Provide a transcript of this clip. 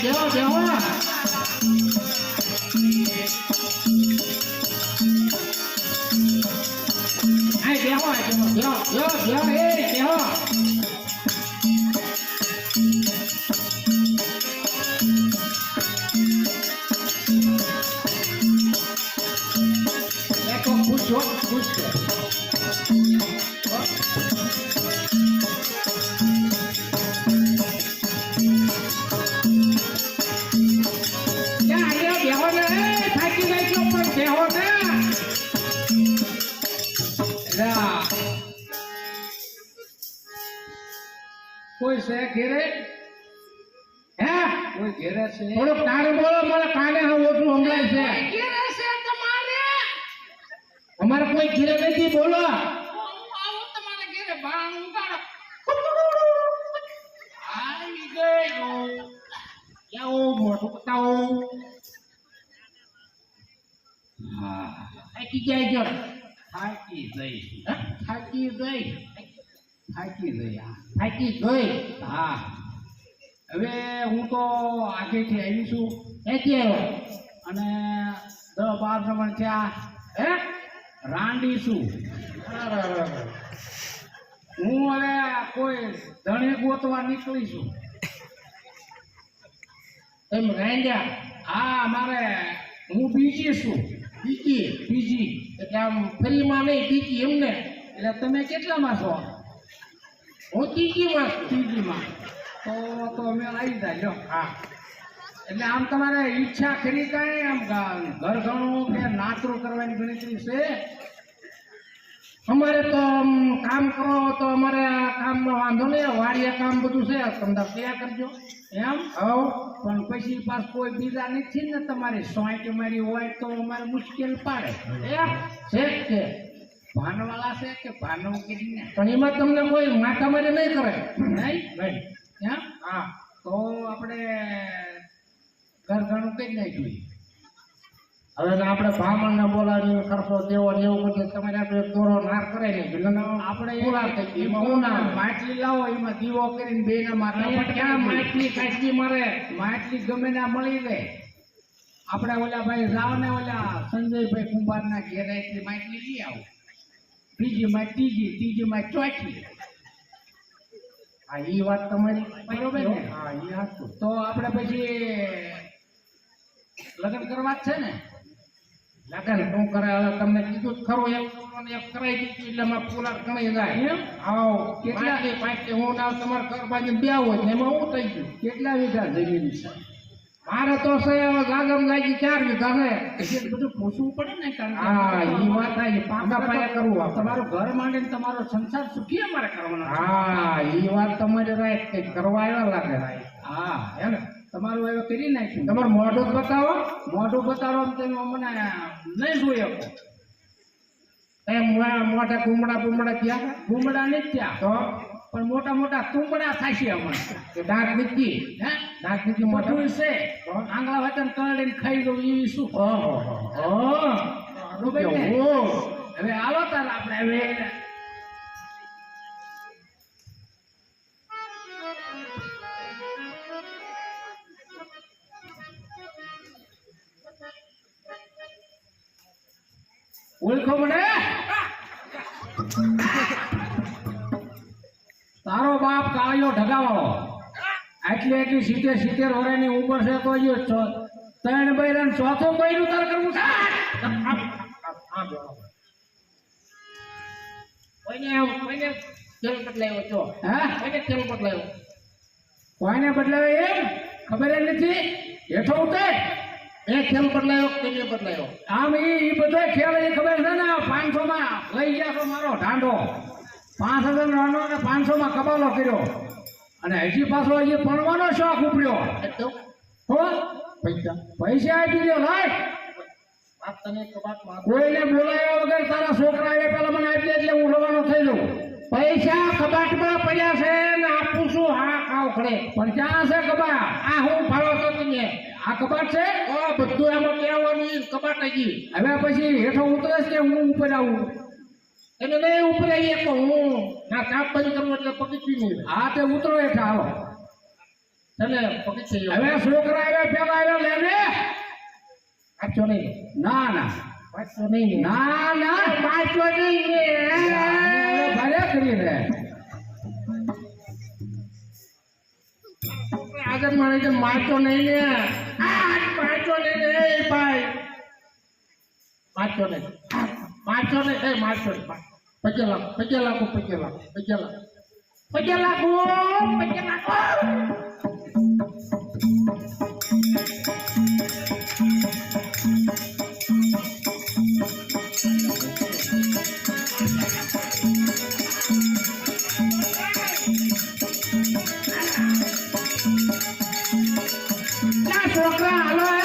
别晃别晃哎别晃哎别晃不要不要不要哎 તમારે અમારે કોઈ ઘેરે નથી બોલો હું થાકી જાય જો થાકી જઈ હે? થાકી ગઈ થાકી હા. થાકી હા હવે હું તો આગેથી આવી છું. ક્યાંથી આવ્યો અને દસ બાર જમણ થયા. હે રાંડી છું. હું હવે કોઈ ધણી ગોતવા નીકળી છું. એમ રાંડ્યા? હા મારે હું બીજી છું. બીજી બીજી. એટલે આમ ફ્રીમાં નહીં બીજી એમને. એટલે તમે કેટલામાં છો? હું ત્રીજીમાં ત્રીજીમાં. તો તો અમે આવી જાય, લ્યો. હા. એટલે આમ તમારે ઈચ્છા ખરી કાંઈ? આમ ઘર ઘણું કે નાતરું કરવાની ગણતરી છે? અમારે તો કામ કરો તો અમારે આ કામમાં વાંધો નહીં. વાડીએ કામ બધું છે. તમને તૈયાર કરજો. એમ? હવ. પણ પછી પાસ કોઈ બીજા નથી ને તમારી. સોંટ મારી હોય તો અમારે મુશ્કેલ પાડે. એમ છે કે? ભાનવાળા છે કે ભાનવ કરીને? પણ એમાં તમને કોઈ માથામારી નહીં કરે. નહીં? ભાઈ એમ? હા. તો આપણે ઘર ઘણું કઈ નાખ્યું. હવે આપણે બ્રાહ્મણને બોલાવી ખર્ચો દેવો ને એવું બધું તમારે આપણે દોરો ના કરે ને આપણે પૂરા થઈ ગઈ એમાં હું ના માટલી લાવો એમાં દીવો કરીને બે ના માથા માટલી મારે? માટલી ગમે ના મળી રહે આપણે ઓલા ભાઈ રાવ ને ઓલા સંજયભાઈ કુંભારના ઘેર એટલી માટલી લઈ આવો. બીજી માં ત્રીજી ત્રીજી માં ચોથી. હા એ વાત તમારી બરોબર હા એ તો આપણે પછી લગ્ન કરવા જ છે ને? લગન શું કરે હવે તમને કીધું જ ખરું એમ છોકરોને એક કરાઈ દીધું એટલે એમાં પૂરા ગણાઈ જાય. એમ? આવો કેટલા કે પાંચ હું ના તમારે ઘર બાજુ બે હોય ને એમાં હું થઈ ગયું? કેટલા વીઘા જમીન છે? મારે તો છે હવે ગાગમ લાગી ચાર વીઘા ને એટલે બધું પૂછવું પડે ને કારણ હા એ વાત થાય પાકા પાયા કરવું. તમારું ઘર માંડીને તમારો સંસાર સુખી અમારે કરવાનો હા એ વાત તમારી રાઈટ કઈ કરવા આવ્યા લાગે. રાઈટ હા હે ને તમારું હવે કરી નાખ્યું. તમારું મોઢું બતાવો. મોઢું બતાવો તમે મને નહીં જોયો મોટા કુમડા કુમડા થયા. કુમડા નહીં થયા તો? પણ મોટા મોટા તુંબડા થશે હમણાં કે દાંત નીકળી હે? દાંત નીકળી મોટું છે. આંગળા વચન કરડીને ખાઈ દઉં એવી શું? ઓહો. હવે આવો તાર આપણે હવે ઓળખો મને? તારો બાપ કાળિયો ઢગાવાળો. આટલી આટલી સિત્તેર સિત્તેર વર્ષની ઉંમર છે તો ચો- ત્રણ બૈરા ચોથો બૈરું તાર કરવું છે? કોઈને બદલાયો એમ? ખબર નથી? હેઠો ઉતર. એ ખેલ બદલાયો કે બદલાયો? આમ એ એ બધો ખેલ એ ખબર છે ને પાંચસો માં લઈ ગયા તો મારો ઢાંડો પાંચ હજાર નો ને પાંચસો માં કબાલો કર્યો. અને હજી પાછો હજી ભણવાનો શોખ ઉપડ્યો. હો? પૈસા? પૈસા આપી દો લાય. કોઈને બોલાયા વગર તારા છોકરા એ પેલા મને આપી એટલે હું રવાનો થઈ જાઉં. પૈસા કબાટમાં પડ્યા છે ને આપું છું હા ખાવ ખડે. પણ ક્યાં છે કબાટ? આ હું ફાળો તો તમે આ કબાટ છે? ઓ બધું એમાં કહેવાનું કપાટ કબાટ હજી હવે પછી હેઠો ઉતરે છે કે હું ઉપર આવું? એટલે નહીં ઉપર આવીએ તો હું. ના કામ બંધ કરવું એટલે પગી નહીં. હા તે ઉતરો હેઠા આવો ચાલે પગી હવે છોકરા આવ્યા પેલા આવ્યો લે ને. આપજો નહીં? ના ના. પાછો નહીં? ના ના. પાછો નહીં. ભલે કરી રે આગળ મારે મારતો નહીં ને. આ મારતો નહીં ને એ ભાઈ મારતો નહીં મારતો નહીં એ મારતો નહીં પગે લાગો પગે લાગો પગે લાગો પગે લાગો પગે લાગો પગે લાગો ಮಕ್ಕಳ ಅಲ್ವಾ